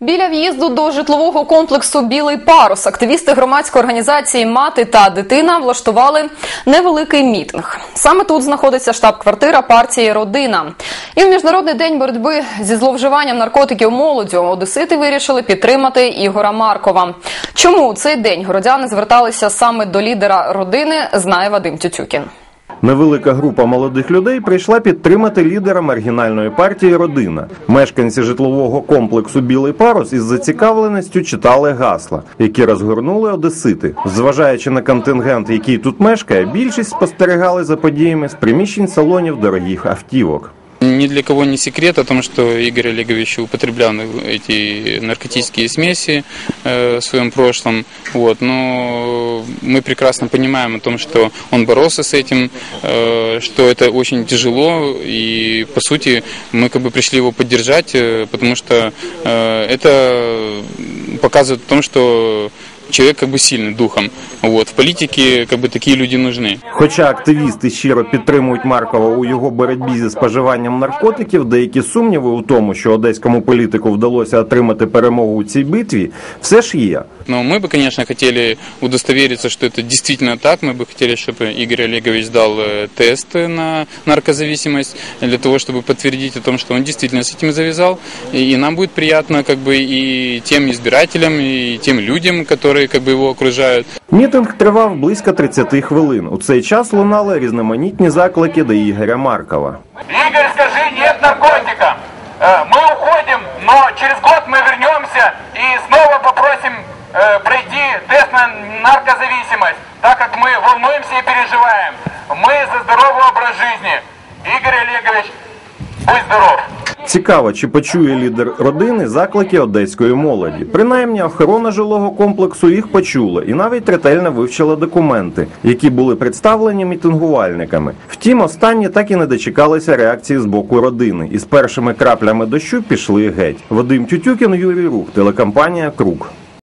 Біля в'їзду до житлового комплексу Білий парус активісти громадської організації Мати та дитина влаштували невеликий мітинг. Саме тут знаходиться штаб-квартира партії Родина. І в міжнародний день боротьби зі зловживанням наркотиків молоддю одесити вирішили підтримати Ігора Маркова. Чому у цей день городяни зверталися саме до лідера родини, знає Вадим Тютюкін. Невелика група молодих людей прийшла підтримати лідера маргінальної партії Родина. Мешканці житлового комплексу Білий парус із зацікавленістю читали гасла, які розгорнули одесити. Зважаючи на контингент, який тут мешкає, більшість спостерігали за подіями з приміщень салонів дорогих автівок. Ни для кого не секрет о том, что Игорь Олегович употреблял эти наркотические смеси э, в своем прошлом. Вот, но мы прекрасно понимаем о том, что он боролся с этим, э, что это очень тяжело, и по сути мы как бы пришли его поддержать, э, потому что это показывает о том, что человек как бы сильный духом. Вот. В политике как бы такие люди нужны. Хоча активісти щиро підтримують Маркова у його боротьбі зі споживанням наркотиків, деякі сумніви у тому, що одеському політику вдалося отримати перемогу у цій битві, все ж є. Но мы бы, конечно, хотели удостовериться, что это действительно так. Мы бы хотели, чтобы Игорь Олегович дал э, тест на наркозависимость для того, чтобы подтвердить о том, что он действительно с этим завязал. И и нам будет приятно как бы и тем избирателям, и тем людям, которые как бы его окружают. Мітинг тривав близько 30 хвилин. У цей час лунали різноманітні заклики до Ігоря Маркова. Игорь, скажи нет наркотикам. Э, Мы уходим, но через год мы вернемся и снова попросим э, пройти тест на наркозависимость, так как мы волнуемся и переживаем. Мы за здоровый образ жизни. Игорь Олегович, будь здоров. Цікаво, чи почує лідер родини заклики одеської молоді. Принаймні, охорона жилого комплексу їх почула і навіть ретельно вивчила документи, які були представлені мітингувальниками. Втім, останні так і не дочекалися реакції з боку родини, і з першими краплями дощу пішли геть. Вадим Тютюкін, Юрій Рух, телекомпанія Круг.